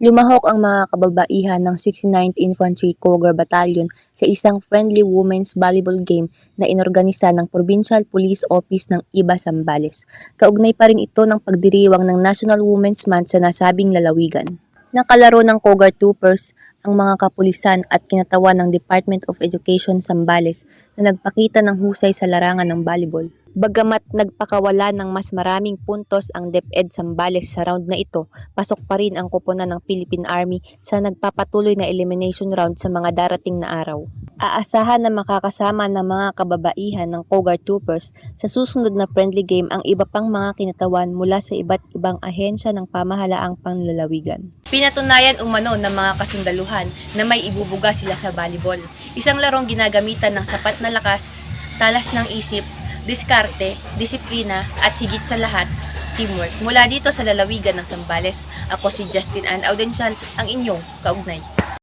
Lumahok ang mga kababaihan ng 69th Infantry Cougar Battalion sa isang friendly women's volleyball game na inorganisa ng Provincial Police Office ng Iba Zambales. Kaugnay pa rin ito ng pagdiriwang ng National Women's Month sa nasabing lalawigan. Nakalaro ng Cougar Troopers ang mga kapulisan at kinatawan ng Department of Education Zambales na nagpakita ng husay sa larangan ng volleyball. Bagamat nagpakawala ng mas maraming puntos ang DepEd Zambales sa round na ito, pasok pa rin ang koponan ng Philippine Army sa nagpapatuloy na elimination round sa mga darating na araw. Aasahan na makakasama ng mga kababaihan ng Cougar Troopers sa susunod na friendly game ang iba pang mga kinatawan mula sa iba't ibang ahensya ng pamahalaang panlalawigan. Pinatunayan umano ng mga kasundaluhan na may ibubuga sila sa volleyball. Isang larong ginagamitan ng sapat na lakas, talas ng isip, diskarte, disiplina at higit sa lahat, teamwork. Mula dito sa lalawigan ng Sambales, ako si Justin Ann Audencial, ang inyong kaugnay.